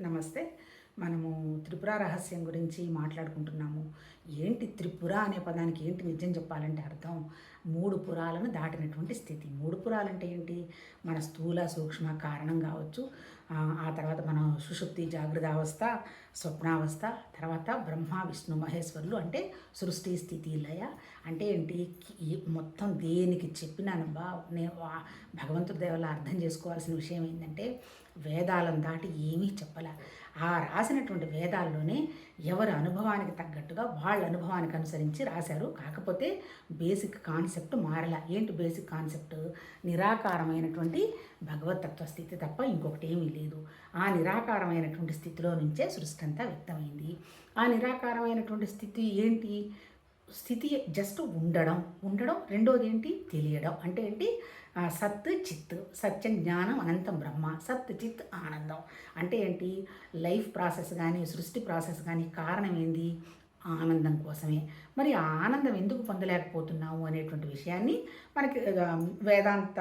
నమస్తే. మనము త్రిపుర రహస్యం గురించి మాట్లాడుకుంటున్నాము. ఏంటి త్రిపుర అనే పదానికి ఏంటి నిజం చెప్పాలంటే అర్థం? మూడు పురాలను దాటినటువంటి స్థితి. మూడు పురాలంటే ఏంటి? మన స్థూల సూక్ష్మ కారణం కావచ్చు. ఆ, తర్వాత మనం సుషుప్తి జాగ్రత్తావస్థ అవస్థ స్వప్నావస్థ తర్వాత బ్రహ్మ విష్ణు మహేశ్వరులు అంటే సృష్టి స్థితి లయ. అంటే ఏంటి? ఈ మొత్తం దేనికి చెప్పినాను బా నేను భగవంతుడి దేవుల అర్థం చేసుకోవాల్సిన విషయం ఏంటంటే వేదాలను దాటి ఏమీ చెప్పలే. ఆ రాసినటువంటి వేదాల్లోనే ఎవరి అనుభవానికి తగ్గట్టుగా వాళ్ళ అనుభవానికి అనుసరించి రాశారు. కాకపోతే బేసిక్ కాన్సెప్ట్ మారలా. ఏంటి బేసిక్ కాన్సెప్ట్ నిరాకారమైనటువంటి భగవతత్వ స్థితి తప్ప ఇంకొకటి ఏమీ లేదు. ఆ నిరాకారమైనటువంటి స్థితిలో నుంచే సృష్టి అంతా వ్యక్తమైంది. ఆ నిరాకారమైనటువంటి స్థితి ఏంటి? స్థితి జస్ట్ ఉండడం. ఉండడం రెండోది ఏంటి? తెలియడం. అంటే ఏంటి? సత్ చిత్ సత్యం జ్ఞానం అనంతం బ్రహ్మ. సత్ చిత్ ఆనందం. అంటే ఏంటి? లైఫ్ ప్రాసెస్ కానీ సృష్టి ప్రాసెస్ కానీ కారణం ఏంది? ఆనందం కోసమే. మరి ఆనందం ఎందుకు పొందలేకపోతున్నాము అనేటువంటి విషయాన్ని మనకి వేదాంత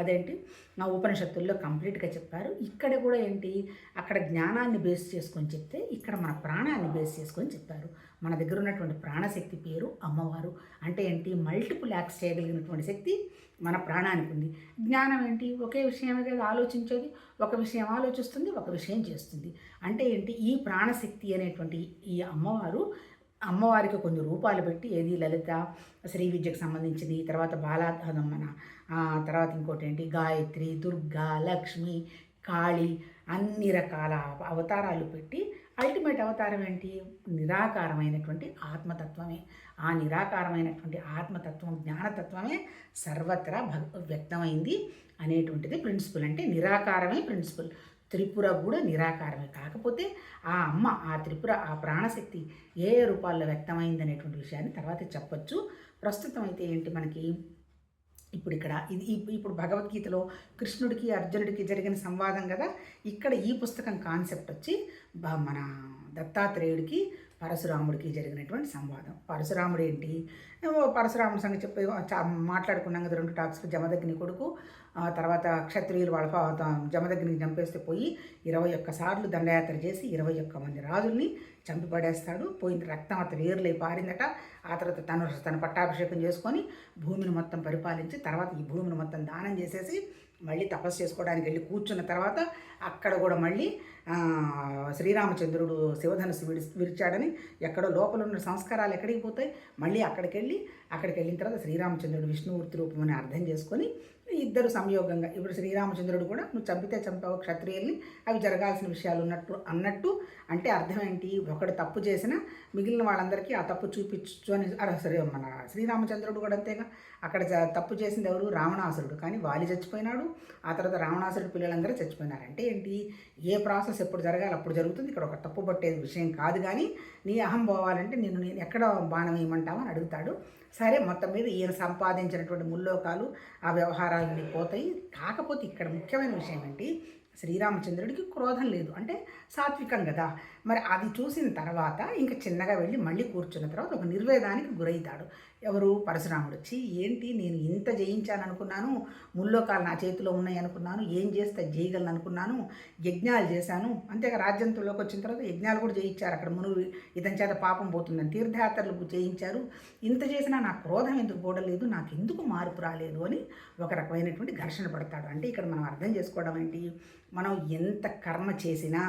అదేంటి నా ఉపనిషత్తుల్లో కంప్లీట్గా చెప్పారు. ఇక్కడ కూడా ఏంటి అక్కడ జ్ఞానాన్ని బేస్ చేసుకొని చెప్తే ఇక్కడ మన ప్రాణాన్ని బేస్ చేసుకొని చెప్పారు. మన దగ్గర ఉన్నటువంటి ప్రాణశక్తి పేరు అమ్మవారు. అంటే ఏంటి మల్టిపుల్ యాక్ట్స్ చేయగలిగినటువంటి శక్తి మన ప్రాణానికి ఉంది. జ్ఞానం ఏంటి ఒకే విషయమే కదా ఆలోచించేది. ఒక విషయం ఆలోచిస్తుంది ఒక విషయం చేస్తుంది. అంటే ఏంటి ఈ ప్రాణశక్తి అనేటువంటి ఈ అమ్మవారు అమ్మవారికి కొన్ని రూపాలు పెట్టి ఏది లలిత శ్రీ విద్యకు సంబంధించింది తర్వాత బాలా మన తర్వాత ఇంకోటి ఏంటి? గాయత్రి దుర్గా లక్ష్మి కాళి అన్ని రకాల అవతారాలు పెట్టి అల్టిమేట్ అవతారం ఏంటి? నిరాకారమైనటువంటి ఆత్మతత్వమే. ఆ నిరాకారమైనటువంటి ఆత్మతత్వం జ్ఞానతత్వమే సర్వత్రా భగ వ్యక్తమైంది అనేటువంటిది ప్రిన్సిపల్ అంటే నిరాకారమే ప్రిన్సిపల్ త్రిపుర కూడా నిరాకారమే. కాకపోతే ఆ అమ్మ ఆ త్రిపుర ఆ ప్రాణశక్తి ఏ ఏ రూపాల్లో వ్యక్తమైంది అనేటువంటి విషయాన్ని తర్వాత చెప్పొచ్చు. ప్రస్తుతం అయితే ఏంటి మనకి? ఇప్పుడు ఇక్కడ ఇది ఇప్పుడు భగవద్గీతలో కృష్ణుడికి అర్జునుడికి జరిగిన సంవాదం కదా? ఇక్కడ ఈ పుస్తకం కాన్సెప్ట్ వచ్చి మన దత్తాత్రేయుడికి పరశురాముడికి జరిగినటువంటి సంవాదం. పరశురాముడు ఏంటి ఓ పరశురాముడి సంగతి చెప్పి చా- మాట్లాడుకున్నాం కదా రెండు టాక్స్ జమదగ్ని కొడుకు ఆ తర్వాత క్షత్రియులు వాళ్ళ జమదగ్ని చంపేస్తే పోయి ఇరవై ఒక్క సార్లు దండయాత్ర చేసి ఇరవై ఒక్క మంది రాజుల్ని చంపి పడేస్తాడు పోయిన రక్తం అతను వేర్లై పారిందట. ఆ తర్వాత తను తన పట్టాభిషేకం చేసుకొని భూమిని మొత్తం పరిపాలించి తర్వాత ఈ భూమిని మొత్తం దానం చేసేసి మళ్ళీ తపస్సు చేసుకోవడానికి వెళ్ళి కూర్చున్న తర్వాత అక్కడ కూడా మళ్ళీ శ్రీరామచంద్రుడు శివధనుసు విడి విరిచాడని ఎక్కడో లోపల ఉన్న సంస్కారాలు ఎక్కడికి పోతాయి? మళ్ళీ అక్కడికి వెళ్ళి అక్కడికి వెళ్ళిన తర్వాత శ్రీరామచంద్రుడు విష్ణుమూర్తి రూపం అని అర్థం చేసుకొని ఇద్దరు సంయోగంగా. ఇప్పుడు శ్రీరామచంద్రుడు కూడా నువ్వు చంపితే చంపావు క్షత్రియుల్ని అవి జరగాల్సిన విషయాలు ఉన్నట్టు అన్నట్టు అంటే అర్థం ఏంటి? ఒకడు తప్పు చేసినా మిగిలిన వాళ్ళందరికీ ఆ తప్పు చూపించు అని సరే మన శ్రీరామచంద్రుడు కూడా అంతేగా. అక్కడ తప్పు చేసింది ఎవరు? రావణాసురుడు. కానీ వాలి చచ్చిపోయినాడు. ఆ తర్వాత రావణాసురుడు పిల్లలందరూ చచ్చిపోయినారు. అంటే ఏంటి? ఏ ప్రాసెస్ ఎప్పుడు జరగాలి? అప్పుడు జరుగుతుంది. ఇక్కడ ఒక తప్పు పట్టేది విషయం కాదు. కానీ నీ అహం పోవాలంటే నేను నేను ఎక్కడ బాణం వేయమంటావు అని అడుగుతాడు. సరే మొత్తం మీద ఈయన సంపాదించినటువంటి ముల్లోకాలు ఆ వ్యవహారాలన్నీ పోతాయి. కాకపోతే ఇక్కడ ముఖ్యమైన విషయం ఏంటి? శ్రీరామచంద్రుడికి క్రోధం లేదు. అంటే సాత్వికం కదా. మరి అది చూసిన తర్వాత ఇంకా చిన్నగా వెళ్ళి మళ్ళీ కూర్చున్న తర్వాత ఒక నిర్వేదానికి గురవుతాడు. ఎవరు? పరశురాముడు. వచ్చి ఏంటి? నేను ఇంత జయించాను అనుకున్నాను ముల్లోకాలు నా చేతిలో ఉన్నాయి అనుకున్నాను ఏం చేస్తే జయగలను అనుకున్నాను యజ్ఞాలు చేశాను. అంతేగా రాజ్యంతుల్లోకి వచ్చిన తర్వాత యజ్ఞాలు కూడా చేయించారు అక్కడ మునుగు ఇతని చేత పాపం పోతుందని తీర్థయాత్రలు చేయించారు ఇంత చేసినా నా క్రోధం ఎందుకు పోవడలేదు? నాకు ఎందుకు మార్పు రాలేదు అని ఒక రకమైనటువంటి ఘర్షణ పడతాడు. అంటే ఇక్కడ మనం అర్థం చేసుకోవడం ఏంటి? మనం ఎంత కర్మ చేసినా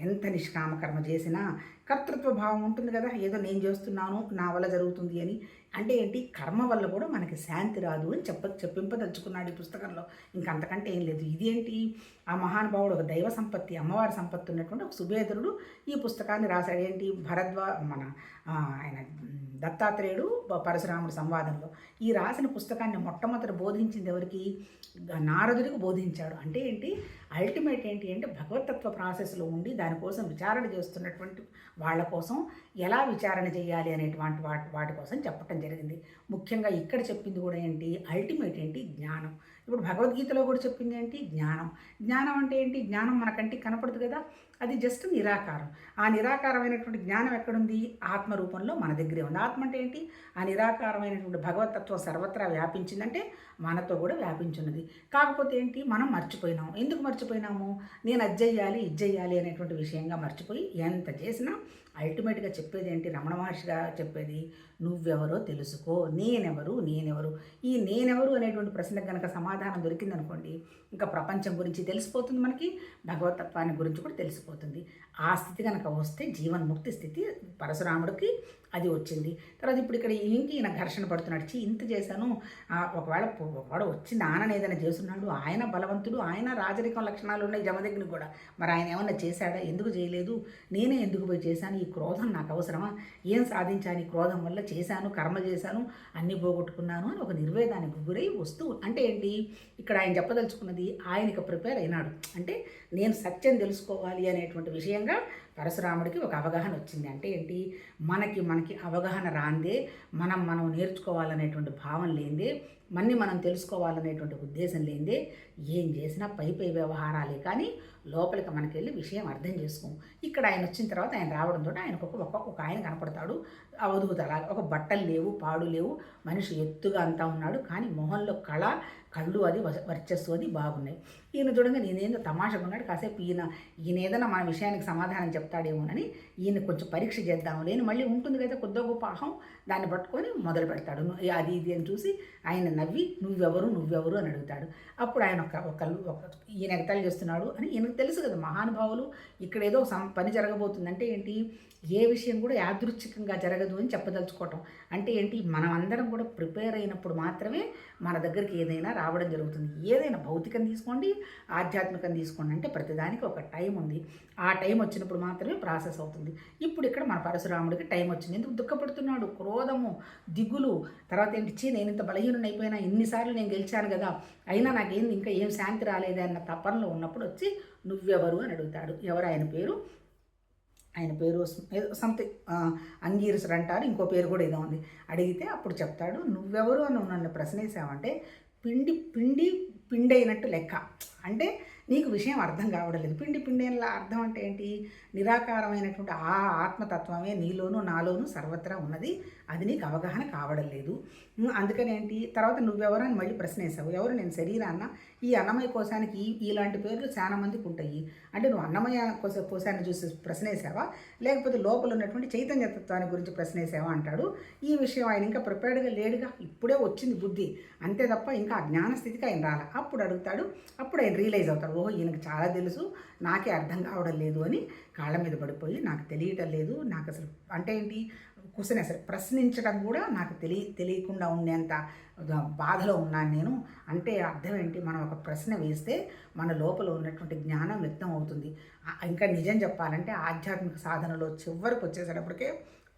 ఎంత నిష్కామ కర్మ చేసినా కర్తృత్వ భావం ఉంటుంది కదా ఏదో నేను చేస్తున్నాను నా వల్ల జరుగుతుంది అని అంటే ఏంటి? కర్మ వల్ల కూడా మనకి శాంతి రాదు అని చెప్ప చెప్పింపదలుచుకున్నాడు ఈ పుస్తకంలో. ఇంకంతకంటే ఏం లేదు. ఇదేంటి? ఆ మహానుభావుడు ఒక దైవ సంపత్తి అమ్మవారి సంపత్తి ఉన్నటువంటి ఒక సుభేదరుడు ఈ పుస్తకాన్ని రాశాడు. ఏంటి? భరద్వా మన ఆయన దత్తాత్రేయుడు పరశురాముడు సంవాదంలో. ఈ రాసిన పుస్తకాన్ని మొట్టమొదట బోధించింది ఎవరికి? నారదుడికి బోధించాడు. అంటే ఏంటి? అల్టిమేట్ ఏంటి అంటే భగవతత్వ ప్రాసెస్లో ఉండి దానికోసం విచారణ చేస్తున్నటువంటి వాళ్ళ కోసం ఎలా విచారణ చేయాలి అనేటువంటి వాటి వాటి కోసం చెప్పటం జరిగింది. ముఖ్యంగా ఇక్కడ చెప్పింది కూడా ఏంటి? అల్టిమేట్ ఏంటి? జ్ఞానం. ఇప్పుడు భగవద్గీతలో కూడా చెప్పింది ఏంటి? జ్ఞానం. జ్ఞానం అంటే ఏంటి? జ్ఞానం మన కంటికి కనపడదు కదా? అది జస్ట్ నిరాకారం. ఆ నిరాకారమైనటువంటి జ్ఞానం ఎక్కడుంది? ఆత్మ రూపంలో మన దగ్గరే ఉంది. ఆత్మ అంటే ఏంటి? ఆ నిరాకారమైనటువంటి భగవతత్వం సర్వత్రా వ్యాపించిందంటే మనతో కూడా వ్యాపించున్నది. కాకపోతే ఏంటి? మనం మర్చిపోయినాము. ఎందుకు మర్చిపోయినాము? నేను అది చేయాలి ఇది చేయాలి అనేటువంటి విషయంగా మర్చిపోయి ఎంత చేసినా అల్టిమేట్గా చెప్పేది ఏంటి? రమణ మహర్షిగా చెప్పేది నువ్వెవరో తెలుసుకో నేనెవరు నేనెవరు? ఈ నేనెవరు అనేటువంటి ప్రశ్నకు కనుక సమాధానం దొరికిందనుకోండి ఇంకా ప్రపంచం గురించి తెలిసిపోతుంది మనకి భగవతత్వాన్ని గురించి కూడా తెలిసిపోతుంది. ఆ స్థితి కనుక వస్తే జీవన్ముక్తి స్థితి పరశురాముడికి అది వచ్చింది. తర్వాత ఇప్పుడు ఇక్కడ ఏంటి ఈయన ఘర్షణ పడుతున్నాడు. చి ఇంత చేశాను. ఒకవేళ వాడు వచ్చి నాన్న ఏదైనా చేస్తున్నాడు ఆయన బలవంతుడు ఆయన రాజరికం లక్షణాలు ఉన్నాయి జమదగ్ని కూడా. మరి ఆయన ఏమన్నా చేశాడా? ఎందుకు చేయలేదు? నేనే ఎందుకు పోయి చేశాను? ఈ క్రోధం నాకు అవసరమా? ఏం సాధించాను? ఈ క్రోధం వల్ల చేశాను కర్మ చేశాను అన్నీ పోగొట్టుకున్నాను అని ఒక నిర్వేదానికి గురై వస్తూ అంటే ఏంటి? ఇక్కడ ఆయన చెప్పదలుచుకున్నది ఆయనకి ప్రిపేర్ అయినాడు. అంటే నేను సత్యం తెలుసుకోవాలి అనేటువంటి విషయంగా పరశురాముడికి ఒక అవగాహన వచ్చింది. అంటే ఏంటి? మనకి మనకి అవగాహన రాందే మనం మనం నేర్చుకోవాలనేటువంటి భావం లేదే మన్ని మనం తెలుసుకోవాలనేటువంటి ఉద్దేశం లేదే ఏం చేసినా పై పై వ్యవహారాలే కానీ లోపలికి మనకి వెళ్ళి విషయం అర్థం చేసుకోం ఇక్కడ ఆయన వచ్చిన తర్వాత ఆయన రావడంతో ఆయనకు ఒక ఒక ఆయన కనపడతాడు. అవధూత అలా ఒక బట్టలు లేవు పాడు లేవు మనిషి ఎత్తుగా అంతా ఉన్నాడు కానీ మొహంలో కళ కళ్ళు అది వ- వర్చస్సు అది బాగున్నాయి. ఈయన చూడంగా నేనేందో తమాషగా ఉన్నాడు. కాసేపు ఈయన ఈయన ఏదైనా మన విషయానికి సమాధానం చెప్తాడేమోనని ఈయన కొంచెం పరీక్ష చేద్దాము లేని మళ్ళీ ఉంటుంది కదా కొద్దిగా గొప్ప అహం. దాన్ని పట్టుకొని మొదలు పెడతాడు. అది ఇది అని చూసి ఆయన నవ్వి నువ్వెవరు నువ్వెవరు? అని అడుగుతాడు. అప్పుడు ఆయన ఒక ఒక ఒక ఈయన ఎగతాళి చేస్తున్నాడు అని ఈయనకు తెలుసు కదా మహానుభావులు. ఇక్కడ ఏదో సం పని జరగబోతుందంటే ఏంటి? ఏ విషయం కూడా యాదృచ్ఛికంగా జరగదు అని చెప్పదలుచుకోవటం. అంటే ఏంటి? మనం అందరం కూడా ప్రిపేర్ అయినప్పుడు మాత్రమే మన దగ్గరికి ఏదైనా రావడం జరుగుతుంది. ఏదైనా భౌతికం తీసుకోండి ఆధ్యాత్మికం తీసుకోండి. అంటే ప్రతిదానికి ఒక టైం ఉంది. ఆ టైం వచ్చినప్పుడు మాత్రమే ప్రాసెస్ అవుతుంది. ఇప్పుడు ఇక్కడ మన పరశురాముడికి టైం వచ్చింది. ఎందుకు దుఃఖపడుతున్నాడు? క్రోధము దిగులు. తర్వాత ఏంటి? చీ నేను ఇంత బలహీనం అయిపోయినా ఎన్నిసార్లు నేను గెలిచాను కదా. అయినా నాకేంది? ఇంకా ఏం శాంతి రాలేదే అన్న తపనలో ఉన్నప్పుడు వచ్చి నువ్వెవరు అని అడుగుతాడు. ఎవరు? ఆయన పేరు ఆయన పేరు సంథింగ్ అంగీరసుడు అంటారు ఇంకో పేరు కూడా ఏదో ఉంది. అడిగితే అప్పుడు చెప్తాడు నువ్వెవరు? అని నన్ను ప్రశ్నేసావంటే పిండి పిండి పిండి అయినట్టు లెక్క. అంటే నీకు విషయం అర్థం కావడం లేదు పిండి పిండి అర్థం అంటే ఏంటి? నిరాకారమైనటువంటి ఆ ఆత్మతత్వమే నీలోనూ నాలోనూ సర్వత్రా ఉన్నది. అది నీకు అవగాహన కావడం లేదు ఉమ్, అందుకని ఏంటి? తర్వాత నువ్వెవరు అని మళ్ళీ ప్రశ్న వేసావు ఎవరు నేను శరీరాన్న ఈ అన్నమయ కోశానికి ఇలాంటి పేర్లు చాలా మందికి ఉంటాయి. అంటే నువ్వు అన్నమయ కోశ కోశాన్ని చూసి ప్రశ్న వేసావా లేకపోతే లోపల ఉన్నటువంటి చైతన్యతత్వాన్ని గురించి ప్రశ్న వేసావా అంటాడు. ఈ విషయం ఆయన ఇంకా ప్రిపేర్డ్గా లేడుగా. ఇప్పుడే వచ్చింది బుద్ధి. అంతే తప్ప ఇంకా అజ్ఞాన జ్ఞాన స్థితికి ఆయన రాల. అప్పుడు అడుగుతాడు. అప్పుడు ఆయన రియలైజ్ అవుతాడు. ఓహో ఈయనకు చాలా తెలుసు నాకే అర్థం కావడం లేదు అని కాళ్ళ మీద పడిపోయి నాకు తెలియటం లేదు. నాకు అసలు అంటే ఏంటి? క్వశ్చన్ అసలు ప్రశ్నించడం కూడా నాకు తెలియ తెలియకుండా ఉండేంత బాధలో ఉన్నాను నేను. అంటే అర్థం ఏంటి? మనం ఒక ప్రశ్న వేస్తే మన లోపల ఉన్నటువంటి జ్ఞానం వ్యక్తం అవుతుంది. ఇంకా నిజం చెప్పాలంటే ఆధ్యాత్మిక సాధనలో చివరికి వచ్చేసేటప్పటికే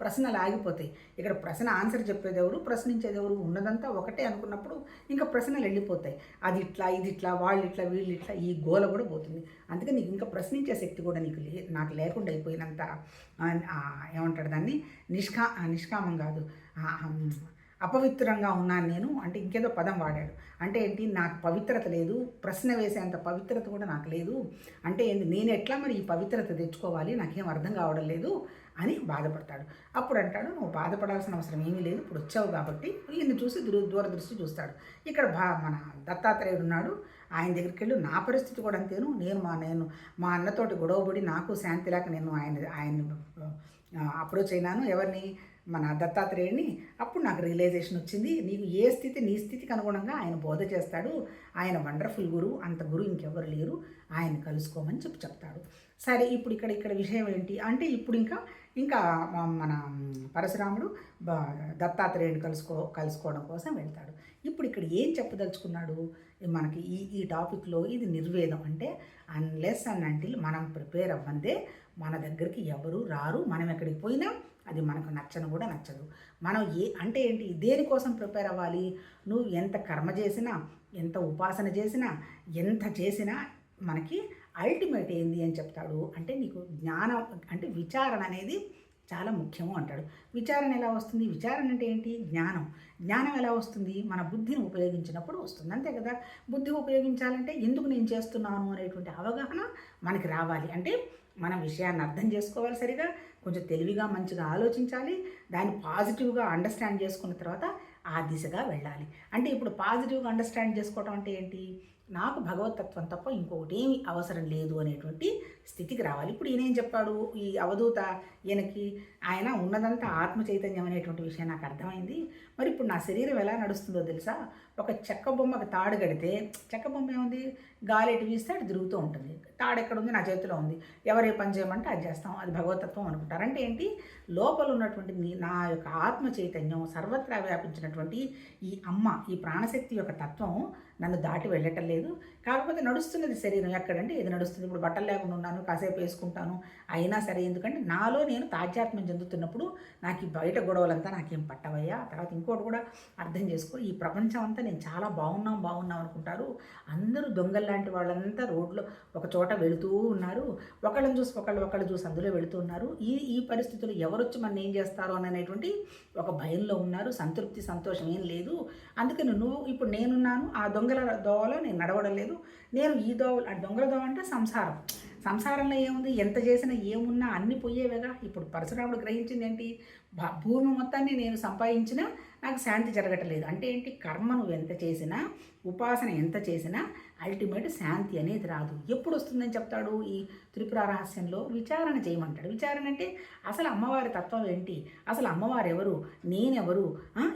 ప్రశ్నలు ఆగిపోతాయి. ఇక్కడ ప్రశ్న ఆన్సర్ చెప్పేది ఎవరు ప్రశ్నించేది ఎవరు ఉన్నదంతా ఒకటే అనుకున్నప్పుడు ఇంకా ప్రశ్నలు వెళ్ళిపోతాయి. అది ఇట్లా ఇది ఇట్లా వాళ్ళు ఇట్లా వీళ్ళు ఇట్లా ఈ గోల కూడా పోతుంది. అందుకే నీకు ఇంకా ప్రశ్నించే శక్తి కూడా నీకు లే నాకు లేకుండా అయిపోయినంత ఏమంటాడు దాన్ని? నిష్కా నిష్కామం కాదు. అపవిత్రంగా ఉన్నాను నేను అంటే ఇంకేదో పదం వాడాడు. అంటే ఏంటి? నాకు పవిత్రత లేదు. ప్రశ్న వేసేంత పవిత్రత కూడా నాకు లేదు. అంటే ఏంటి నేను ఎట్లా మరి ఈ పవిత్రత తెచ్చుకోవాలి? నాకేం అర్థం కావడం లేదు. అని బాధపడతాడు. అప్పుడు అంటాడు నువ్వు బాధపడాల్సిన అవసరం ఏమీ లేదు ఇప్పుడు వచ్చావు కాబట్టి ఈయన్ని చూసి దూర దూరదృష్టి చూస్తాడు. ఇక్కడ బా మన దత్తాత్రేయుడు ఉన్నాడు. ఆయన దగ్గరికి వెళ్ళి. నా పరిస్థితి కూడా అంతేను. నేను మా నేను మా అన్నతోటి గొడవపడి నాకు శాంతి లేక నేను ఆయన ఆయన అప్రోచ్ అయినాను. ఎవరిని మన దత్తాత్రేయుడిని అప్పుడు నాకు రియలైజేషన్ వచ్చింది నీకు ఏ స్థితి నీ స్థితికి అనుగుణంగా ఆయన బోధ చేస్తాడు. ఆయన వండర్ఫుల్ గురువు అంత గురువు ఇంకెవరు లేరు. ఆయన కలుసుకోమని చెప్పి చెప్తాడు. సరే ఇప్పుడు ఇక్కడ ఇక్కడ విషయం ఏంటి అంటే ఇప్పుడు ఇంకా ఇంకా మన పరశురాముడు బ- దత్తాత్రేయుని కలుసుకో కలుసుకోవడం కోసం వెళ్తాడు. ఇప్పుడు ఇక్కడ ఏం చెప్పదలుచుకున్నాడు? మనకి ఈ ఈ టాపిక్లో ఇది నిర్వేదం అంటే అన్లెస్ అండ్ అంటిల్ మనం ప్రిపేర్ అవ్వందే మన దగ్గరికి ఎవరు రారు మనం ఎక్కడికి పోయినా అది మనకు నచ్చను కూడా నచ్చదు. మనం ఏ అంటే ఏంటి? దేనికోసం ప్రిపేర్ అవ్వాలి? నువ్వు ఎంత కర్మ చేసినా ఎంత ఉపాసన చేసినా ఎంత చేసినా మనకి అల్టిమేట్ ఏంది అని చెప్తాడు. అంటే నీకు జ్ఞానం అంటే విచారణ అనేది చాలా ముఖ్యము అంటాడు. విచారణ ఎలా వస్తుంది? విచారణ అంటే ఏంటి? జ్ఞానం. జ్ఞానం ఎలా వస్తుంది? మన బుద్ధిని ఉపయోగించినప్పుడు వస్తుంది. అంతే కదా? బుద్ధి ఉపయోగించాలంటే ఎందుకు నేను చేస్తున్నాను అనేటువంటి అవగాహన మనకి రావాలి. అంటే మన విషయాన్ని అర్థం చేసుకోవాలి సరిగా కొంచెం తెలివిగా మంచిగా ఆలోచించాలి. దాన్ని పాజిటివ్గా అండర్స్టాండ్ చేసుకున్న తర్వాత ఆ దిశగా వెళ్ళాలి. అంటే ఇప్పుడు పాజిటివ్గా అండర్స్టాండ్ చేసుకోవడం అంటే ఏంటి? నాకు భగవతత్వం తప్ప ఇంకొకటి ఏమి అవసరం లేదు అనేటువంటి స్థితికి రావాలి. ఇప్పుడు ఈయన ఏం చెప్పాడు? ఈ అవధూత ఈయనకి ఆయన ఉన్నదంతా ఆత్మ చైతన్యం అనేటువంటి విషయం నాకు అర్థమైంది. మరి ఇప్పుడు నా శరీరం ఎలా నడుస్తుందో తెలుసా? ఒక చెక్క బొమ్మకు తాడు కడితే చెక్క బొమ్మ ఏముంది? గాలి ఎటు వీస్తే అటు తిరుగుతూ ఉంటుంది. తాడు ఎక్కడ ఉంది? నా చేతిలో ఉంది. ఎవరు ఏ పని చేయమంటే అది చేస్తాం. అది భగవతత్వం అనుకుంటారు. అంటే ఏంటి? లోపల ఉన్నటువంటి నా యొక్క ఆత్మ చైతన్యం సర్వత్రా వ్యాపించినటువంటి ఈ అమ్మ ఈ ప్రాణశక్తి యొక్క తత్వం నన్ను దాటి వెళ్ళటం లేదు. కాకపోతే నడుస్తున్నది శరీరం ఎక్కడంటే ఇది నడుస్తుంది? ఇప్పుడు బట్టలు లేకుండా ఉన్నాను కాసేపు వేసుకుంటాను అయినా సరే ఎందుకంటే నాలో నేను తాజాత్మ్యం చెందుతున్నప్పుడు నాకు ఈ బయట గొడవలంతా నాకేం పట్టవయ్యా? తర్వాత ఇంకోటి కూడా అర్థం చేసుకో. ఈ ప్రపంచం అంతా నేను చాలా బాగున్నాం బాగున్నాం అనుకుంటారు. అందరూ దొంగల్లాంటి వాళ్ళంతా రోడ్లో ఒక చోట వెళుతూ ఉన్నారు. ఒకళ్ళని చూసి ఒకళ్ళు ఒకళ్ళు చూసి అందులో వెళుతూ ఉన్నారు. ఈ ఈ పరిస్థితుల్లో ఎవరొచ్చి మన ఏం చేస్తారో అనేటువంటి ఒక భయంలో ఉన్నారు. సంతృప్తి సంతోషం ఏం లేదు. అందుకని నువ్వు ఇప్పుడు నేనున్నాను ఆ దొంగల దోవలో నేను నడవడం లేదు. నేను ఈ దోవ ఆ దొంగల దోవ అంటే సంసారం. సంసారంలో ఏముంది? ఎంత చేసినా ఏమున్నా అన్ని పోయేవేగా. ఇప్పుడు పరశురాముడు గ్రహించింది ఏంటి భూమి మొత్తాన్ని నేను సంపాదించినా నాకు శాంతి జరగట్లేదు. అంటే ఏంటి? కర్మ నువ్వు ఎంత చేసినా ఉపాసన ఎంత చేసినా అల్టిమేట్ శాంతి అనేది రాదు. ఎప్పుడు వస్తుందని చెప్తాడు ఈ త్రిపుర రహస్యంలో? విచారణ చేయమంటాడు. విచారణ అంటే అసలు అమ్మవారి తత్వం ఏంటి? అసలు అమ్మవారు ఎవరు? నేనెవరు?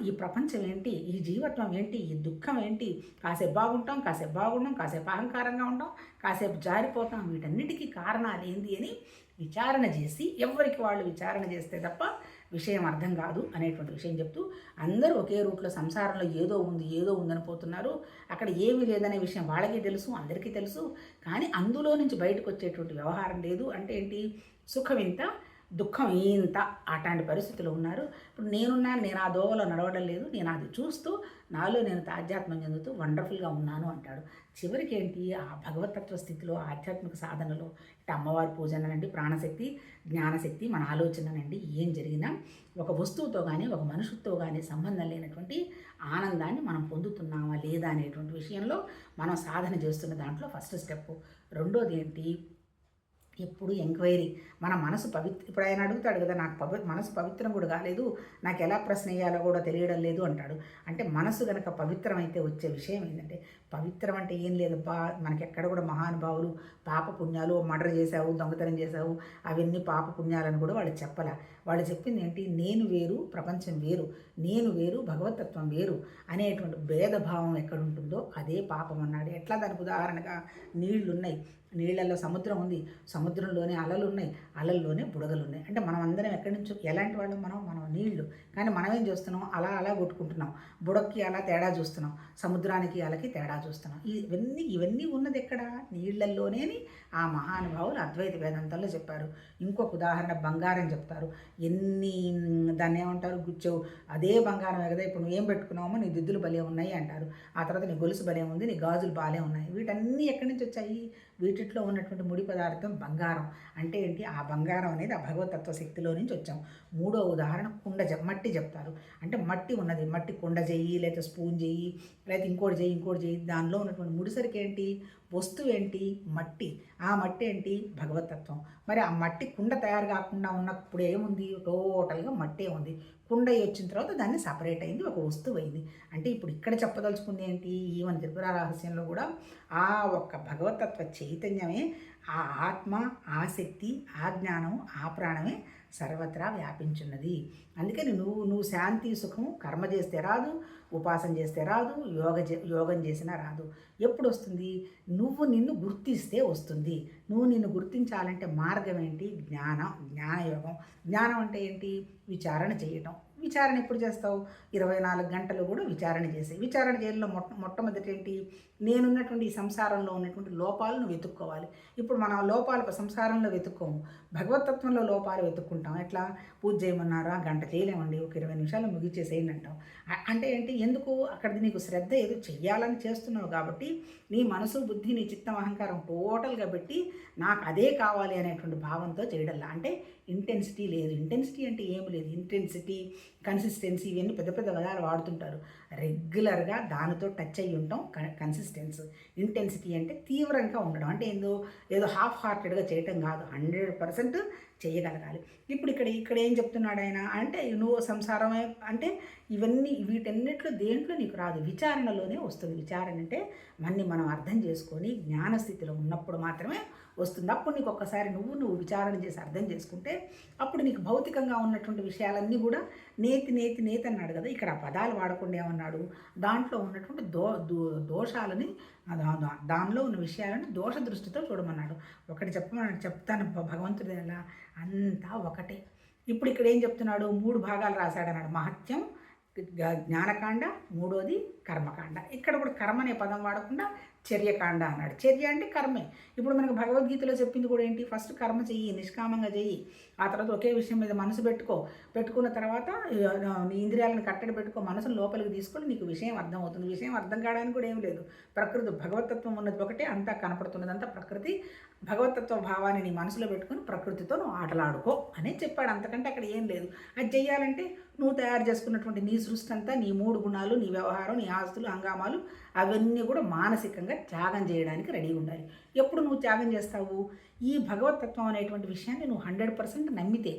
ఈ ప్రపంచం ఏంటి? ఈ జీవత్వం ఏంటి? ఈ దుఃఖం ఏంటి? కాసేపు బాగుంటాం కాసేపు బాగుంటాం కాసేపు అహంకారంగా ఉంటాం కాసేపు జారిపోతాం. వీటన్నిటికీ కారణాలు ఏంది అని విచారణ చేసి ఎవరికి వాళ్ళు విచారణ చేస్తే తప్ప విషయం అర్థం కాదు అనేటువంటి విషయం చెప్తూ అందరూ ఒకే రూట్లో సంసారంలో ఏదో ఉంది ఏదో ఉందని పోతున్నారు. అక్కడ ఏమీ లేదనే విషయం వాళ్ళకి తెలుసు అందరికీ తెలుసు. కానీ అందులో నుంచి బయటకు వచ్చేటువంటి వ్యవహారం లేదు. అంటే ఏంటి? సుఖవింత దుఃఖం ఇంత అట్లాంటి పరిస్థితులు ఉన్నారు. ఇప్పుడు నేనున్నాను నేను ఆ దోవలో నడవడం లేదు. నేను అది చూస్తూ నాలో నేను ఆధ్యాత్మం చెందుతూ వండర్ఫుల్గా ఉన్నాను అంటాడు. చివరికి ఏంటి ఆ భగవతత్వ స్థితిలో ఆధ్యాత్మిక సాధనలో ఇటు అమ్మవారి పూజనండి ప్రాణశక్తి జ్ఞానశక్తి మన ఆలోచననండి. ఏం జరిగినా ఒక వస్తువుతో కానీ ఒక మనుషులతో కానీ సంబంధం లేనటువంటి ఆనందాన్ని మనం పొందుతున్నామా లేదా అనేటువంటి విషయంలో మనం సాధన చేస్తున్న దాంట్లో ఫస్ట్ స్టెప్ రెండోది ఏంటి? ఎప్పుడు ఎంక్వైరీ. మన మనసు పవిత్ర ఇప్పుడు ఆయన అడుగుతాడు కదా నాకు పవి మనసు పవిత్రం కూడా కాలేదు నాకు ఎలా ప్రశ్న వేయాలో కూడా తెలియడం లేదు అంటాడు. అంటే మనసు కనుక పవిత్రమైతే వచ్చే విషయం ఏంటంటే పవిత్రం అంటే ఏం లేదు బా మనకి ఎక్కడ కూడా మహానుభావులు పాప పుణ్యాలు మర్డర్ చేశావు దొంగతనం చేశావు అవన్నీ పాప పుణ్యాలని కూడా వాళ్ళు చెప్పలే. వాళ్ళు చెప్పింది ఏంటి? నేను వేరు ప్రపంచం వేరు నేను వేరు భగవతత్వం వేరు అనేటువంటి భేదభావం ఎక్కడ ఉంటుందో అదే పాపం అన్నాడు. ఎట్లా దానికి ఉదాహరణగా నీళ్ళున్నాయి. నీళ్ళల్లో సముద్రం ఉంది. సముద్రంలోనే అలలు ఉన్నాయి అలల్లోనే బుడగలు ఉన్నాయి అంటే మనం అందరం ఎక్కడి నుంచి ఎలాంటి వాళ్ళం మనం? మనం నీళ్ళు. కానీ మనం ఏం చేస్తున్నాం? అలా అలా కొట్టుకుంటున్నాం. బుడక్కి అలా తేడా చూస్తున్నాం. సముద్రానికి అలకి తేడా చూస్తున్నాం. ఇవన్నీ ఇవన్నీ ఉన్నది ఎక్కడ? నీళ్ళల్లోనే ఆ మహానుభావులు అద్వైత వేదాంతంలో చెప్పారు. ఇంకొక ఉదాహరణ బంగారం చెప్తారు. ఎన్ని దాన్ని ఏమంటారు? గుచ్చావు అదే బంగారమే కదా ఇప్పుడు నువ్వు ఏం పెట్టుకున్నావో నీ దిద్దులు భలే ఉన్నాయి అంటారు. ఆ తర్వాత నీ గొలుసు భలే ఉంది నీ గాజులు బాలే ఉన్నాయి. వీటన్నీ ఎక్కడి నుంచి వచ్చాయి? వీటిలో ఉన్నటువంటి ముడి పదార్థం బంగారం. అంటే ఏంటి? ఆ బంగారం అనేది ఆ భగవతత్వ శక్తిలో నుంచి వచ్చాం. మూడో ఉదాహరణ కుండ మట్టి చెప్తారు. అంటే మట్టి ఉన్నది. మట్టి కుండ చెయ్యి లేకపోతే స్పూన్ చెయ్యి లేకపోతే ఇంకోటి చెయ్యి ఇంకోటి చెయ్యి దానిలో ఉన్నటువంటి ముడిసరికి ఏంటి? వస్తువు ఏంటి మట్టి. ఆ మట్టి ఏంటి? భగవతత్వం. మరి ఆ మట్టి కుండ తయారు కాకుండా ఉన్నప్పుడు ఏముంది? టోటల్గా మట్టే ఉంది. కుండ వచ్చిన తర్వాత దాన్ని సపరేట్ అయింది. ఒక వస్తువు అయింది. అంటే ఇప్పుడు ఇక్కడ చెప్పదలుచుకుంది ఏంటి? ఈవన్ త్రిపుర రహస్యంలో కూడా ఆ ఒక్క భగవతత్వ చైతన్యమే ఆ ఆత్మ ఆ శక్తి ఆ జ్ఞానం ఆ ప్రాణమే సర్వత్రా వ్యాపించున్నది. అందుకని నువ్వు నువ్వు శాంతి సుఖం కర్మ చేస్తే రాదు ఉపాసన చేస్తే రాదు యోగ యోగం చేసినా రాదు. ఎప్పుడు వస్తుంది నువ్వు నిన్ను గుర్తిస్తే వస్తుంది. నువ్వు నిన్ను గుర్తించాలంటే మార్గం ఏంటి? జ్ఞానం జ్ఞానయోగం. జ్ఞానం అంటే ఏంటి? విచారణ చేయటం. విచారణ ఎప్పుడు చేస్తావు? ఇరవై నాలుగు గంటలు కూడా విచారణ చేసే. విచారణ చేయడంలో మొట్ట మొట్టమొదటి ఏంటి? నేనున్నటువంటి ఈ సంసారంలో ఉన్నటువంటి లోపాలను వెతుక్కోవాలి. ఇప్పుడు మనం లోపాలు సంసారంలో వెతుక్కోము. భగవతత్వంలో లోపాలు వెతుక్కుంటాం. ఎట్లా? పూజ చేయమన్నారా? గంట చేయలేమండి. ఒక ఇరవై నిమిషాలు ముగిచ్చేసేయండి అంటాం. అంటే ఏంటి? ఎందుకు? అక్కడ నీకు శ్రద్ధ ఏదో చెయ్యాలని చేస్తున్నావు కాబట్టి నీ మనసు బుద్ధి నీ చిత్తం అహంకారం టోటల్గా పెట్టి నాకు అదే కావాలి అనేటువంటి భావంతో చేయడంలా. అంటే ఇంటెన్సిటీ లేదు. ఇంటెన్సిటీ అంటే ఏం లేదు. ఇంటెన్సిటీ కన్సిస్టెన్సీ ఇవన్నీ పెద్ద పెద్ద పదాలు వాడుతుంటారు. రెగ్యులర్గా దానితో టచ్ అయ్యి ఉంటాం. కన్సిస్టెన్స్ ఇంటెన్సిటీ అంటే తీవ్రంగా ఉండడం. అంటే ఏందో ఏదో హాఫ్ హార్టెడ్గా చేయటం కాదు. హండ్రెడ్ పర్సెంట్ చేయగలగాలి. ఇప్పుడు ఇక్కడ ఇక్కడ ఏం చెప్తున్నాడు ఆయన? అంటే నువ్వు సంసారమే అంటే ఇవన్నీ వీటన్నిటిలో దేంట్లో నీకు రాదు? విచారణలోనే వస్తుంది. విచారణ అంటే మన్ని మనం అర్థం చేసుకొని జ్ఞానస్థితిలో ఉన్నప్పుడు మాత్రమే వస్తుంది. అప్పుడు నీకు ఒక్కసారి నువ్వు నువ్వు విచారణ చేసి అర్థం చేసుకుంటే అప్పుడు నీకు భౌతికంగా ఉన్నటువంటి విషయాలన్నీ కూడా నేతి నేతి నేతి అన్నాడు కదా. ఇక్కడ ఆ పదాలు వాడకుండా ఏమన్నాడు? దాంట్లో ఉన్నటువంటి దో దో- దోషాలని దానిలో ఉన్న విషయాలను దోష దృష్టితో చూడమన్నాడు. ఒకటి చెప్పమన్నాడు చెప్తాను భ- భగవంతుడు ఎలా? అంతా ఒకటే. ఇప్పుడు ఇక్కడ ఏం చెప్తున్నాడు? మూడు భాగాలు రాశాడన్నాడు. మహత్యం జ్ఞానకాండ మూడోది కర్మకాండ. ఇక్కడ కూడా కర్మ అనే పదం వాడకుండా చర్యకాండ అన్నాడు. చర్య అంటే కర్మే. ఇప్పుడు మనకు భగవద్గీతలో చెప్పింది కూడా ఏంటి? ఫస్ట్ కర్మ చెయ్యి నిష్కామంగా చెయ్యి. ఆ తర్వాత ఒకే విషయం మీద మనసు పెట్టుకో. పెట్టుకున్న తర్వాత నీ ఇంద్రియాలను కట్టడి పెట్టుకో మనసును లోపలికి తీసుకొని నీకు విషయం అర్థమవుతుంది. విషయం అర్థం కావడానికి కూడా ఏం లేదు. ప్రకృతి భగవతత్వం ఉన్నది ఒకటే అంతా కనపడుతున్నది అంతా ప్రకృతి. భగవతత్వ భావాన్ని నీ మనసులో పెట్టుకొని ప్రకృతితో నువ్వు ఆటలాడుకో అని చెప్పాడు. అంతకంటే అక్కడ ఏం లేదు. అది చెయ్యాలంటే నువ్వు తయారు చేసుకున్నటువంటి నీ సృష్టి అంతా నీ మూడు గుణాలు నీ వ్యవహారం నీ ఆస్తులు హంగామాలు అవన్నీ కూడా మానసికంగా త్యాగం చేయడానికి రెడీగా ఉండాలి. ఎప్పుడు నువ్వు త్యాగం చేస్తావు? ఈ భగవతత్వం అనేటువంటి విషయాన్ని నువ్వు హండ్రెడ్ పర్సెంట్ నమ్మితే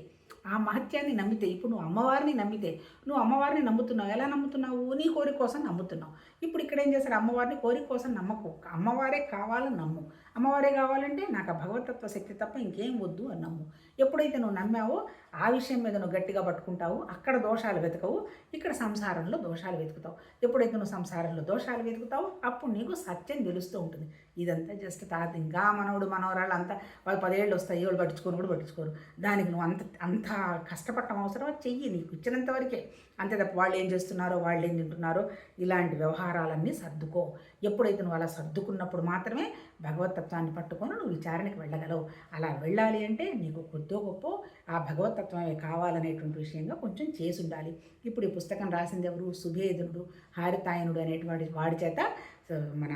ఆ మహత్యాన్ని నమ్మితే ఇప్పుడు నువ్వు అమ్మవారిని నమ్మితే నువ్వు అమ్మవారిని నమ్ముతున్నావు. ఎలా నమ్ముతున్నావు? నీ కోరిక కోసం నమ్ముతున్నావు. ఇప్పుడు ఇక్కడ ఏం చేస్తారు అమ్మవారిని కోరిక కోసం నమ్మకు. అమ్మవారే కావాలని నమ్ము. అమ్మవారే కావాలంటే నాకు ఆ భగవతత్వ శక్తి తప్ప ఇంకేం వద్దు అని నమ్ము. ఎప్పుడైతే నువ్వు నమ్మావో ఆ విషయం మీద నువ్వు గట్టిగా పట్టుకుంటావు. అక్కడ దోషాలు వెతకవు. ఇక్కడ సంసారంలో దోషాలు వెతుకుతావు. ఎప్పుడైతే నువ్వు సంసారంలో దోషాలు వెతుకుతావు అప్పుడు నీకు సత్యం తెలుస్తూ ఉంటుంది. ఇదంతా జస్ట్ తాత. ఇంకా మనవడు మనవరాళ్ళు అంతా వాళ్ళు పదేళ్ళు వస్తాయి. వాళ్ళు పట్టించుకొని కూడా పట్టించుకోరు. దానికి నువ్వు అంత అంత కష్టపడటం అవసరం చెయ్యి నీకు ఇచ్చినంత వరకే. అంతే తప్ప వాళ్ళు ఏం చేస్తున్నారో వాళ్ళు ఏం తింటున్నారో ఇలాంటి వ్యవహారాలన్నీ సర్దుకో. ఎప్పుడైతే నువ్వు అలా సర్దుకున్నప్పుడు మాత్రమే భగవతత్వాన్ని పట్టుకొని నువ్వు విచారణకి వెళ్ళగలవు. అలా వెళ్ళాలి అంటే నీకు కొద్దో గొప్ప ఆ భగవతత్వమే కావాలనేటువంటి విషయంగా కొంచెం చేసి ఉండాలి ఇప్పుడు ఈ పుస్తకం రాసింది ఎవరు? సుభేదునుడు హారితాయనుడు అనేటువంటి వాడి చేత మన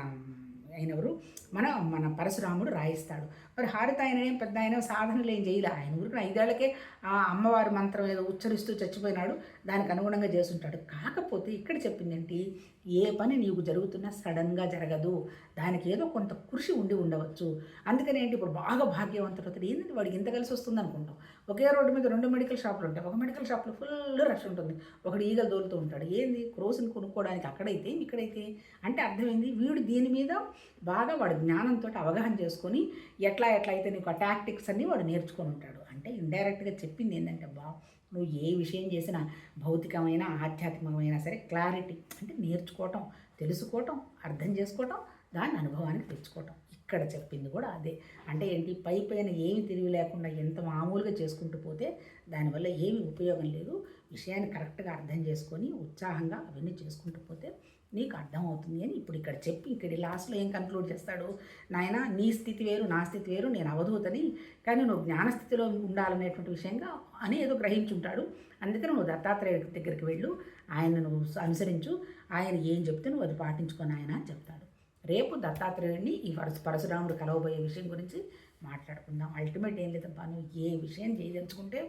అయినవరు మన మన పరశురాముడు రాయిస్తాడు. మరి హారిత ఆయన ఏం పెద్ద ఆయన? సాధనలు ఏం చేయలే. ఆయన ఊరికి ఐదేళ్ళకే ఆ అమ్మవారి మంత్రం ఏదో ఉచ్చరిస్తూ చచ్చిపోయినాడు దానికి అనుగుణంగా చేస్తుంటాడు కాకపోతే ఇక్కడ చెప్పింది ఏంటి ఏ పని నీకు జరుగుతున్నా సడన్గా జరగదు. దానికి ఏదో కొంత కృషి ఉండి ఉండవచ్చు. అందుకని ఏంటి? ఇప్పుడు బాగా భాగ్యవంతుడు అవుతాడు. ఏంటంటే వాడికి ఇంత కలిసి వస్తుంది అనుకుంటాం. ఒకే రోడ్డు మీద రెండు మెడికల్ షాపులు ఉంటాయి. ఒక మెడికల్ షాప్లో ఫుల్ రష్ ఉంటుంది. ఒకడు ఈగలు దోలుతూ ఉంటాడు. ఏంది? క్రోస్ని కొనుక్కోవడానికి అక్కడైతే ఇక్కడైతే అంటే అర్థమైంది? వీడు దీని మీద బాగా వాడు జ్ఞానంతో అవగాహన చేసుకొని ఎట్లా ఎట్లా అయితే నీకు ఆ టాక్టిక్స్ అన్నీ వాడు నేర్చుకొని ఉంటాడు. అంటే ఇండైరెక్ట్గా చెప్పింది ఏంటంటే బా నువ్వు ఏ విషయం చేసినా భౌతికమైన ఆధ్యాత్మికమైన సరే క్లారిటీ అంటే నేర్చుకోవటం తెలుసుకోవటం అర్థం చేసుకోవటం దాన్ని అనుభవానికి తెచ్చుకోవటం. ఇక్కడ చెప్పింది కూడా అదే. అంటే ఏంటి? పై పైన ఏమి తెలివి లేకుండా ఎంత మామూలుగా చేసుకుంటూ పోతే దానివల్ల ఏమి ఉపయోగం లేదు. విషయాన్ని కరెక్ట్గా అర్థం చేసుకొని ఉత్సాహంగా అవన్నీ చేసుకుంటూ పోతే నీకు అర్థమవుతుంది అని ఇప్పుడు ఇక్కడ చెప్పి ఇక్కడ లాస్ట్లో ఏం కన్క్లూడ్ చేస్తాడు? నాయన నీ స్థితి వేరు నా స్థితి వేరు నేను అవధూతని కానీ నువ్వు జ్ఞానస్థితిలో ఉండాలనేటువంటి విషయంగా అని ఏదో గ్రహించుంటాడు. అందుకని నువ్వు దత్తాత్రేయ దగ్గరికి వెళ్ళు ఆయన నువ్వు అనుసరించు ఆయన ఏం చెప్తే నువ్వు అది పాటించుకొని ఆయన అని చెప్తాడు. రేపు దత్తాత్రేయుడిని ఈ పరశు పరశురాముడు కలవబోయే విషయం గురించి మాట్లాడుకుందాం. అల్టిమేట్ ఏం లేదబ్బా నువ్వు ఏ విషయం చేయదలుచుకుంటే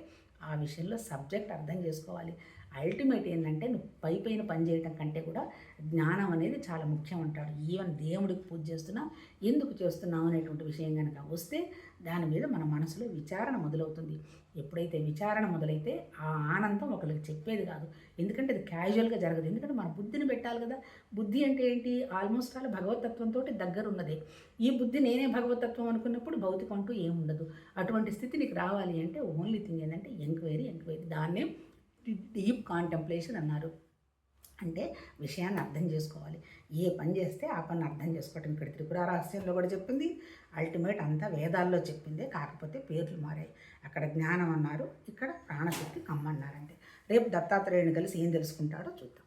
ఆ విషయంలో సబ్జెక్ట్ అర్థం చేసుకోవాలి. అల్టిమేట్ ఏంటంటే నువ్వు పై పైన పని చేయటం కంటే కూడా జ్ఞానం అనేది చాలా ముఖ్యం అంటాడు ఈవెన్ దేవుడికి పూజ చేస్తున్నా ఎందుకు చేస్తున్నావు అనేటువంటి విషయం కనుక వస్తే దాని మీద మన మనసులో విచారణ మొదలవుతుంది. ఎప్పుడైతే విచారణ మొదలైతే ఆ ఆనందం ఒకరికి చెప్పేది కాదు. ఎందుకంటే అది క్యాజువల్గా జరగదు. ఎందుకంటే మన బుద్ధిని పెట్టాలి కదా. బుద్ధి అంటే ఏంటి? ఆల్మోస్ట్ ఆల్ భగవతత్వంతో దగ్గర ఉన్నదే. ఈ బుద్ధి నేనే భగవతత్వం అనుకున్నప్పుడు భౌతికం అంటూ ఏముండదు అటువంటి స్థితి నీకు రావాలి అంటే ఓన్లీ థింగ్ ఏంటంటే ఎంక్వైరీ ఎంక్వైరీ దాన్నే డీప్ కాంటెంప్లేషన్ అన్నారు. అంటే విషయాన్ని అర్థం చేసుకోవాలి. ఏ పని చేస్తే ఆ పని అర్థం చేసుకోవటం ఇక్కడ త్రిపుర రహస్యంలో కూడా చెప్పింది. అల్టిమేట్ అంతా వేదాల్లో చెప్పిందే. కాకపోతే పేర్లు మారాయి. అక్కడ జ్ఞానం అన్నారు. ఇక్కడ ప్రాణశక్తి కమ్మన్నారంటే రేపు దత్తాత్రేయుని కలిసి ఏం తెలుసుకుంటాడో చూద్దాం.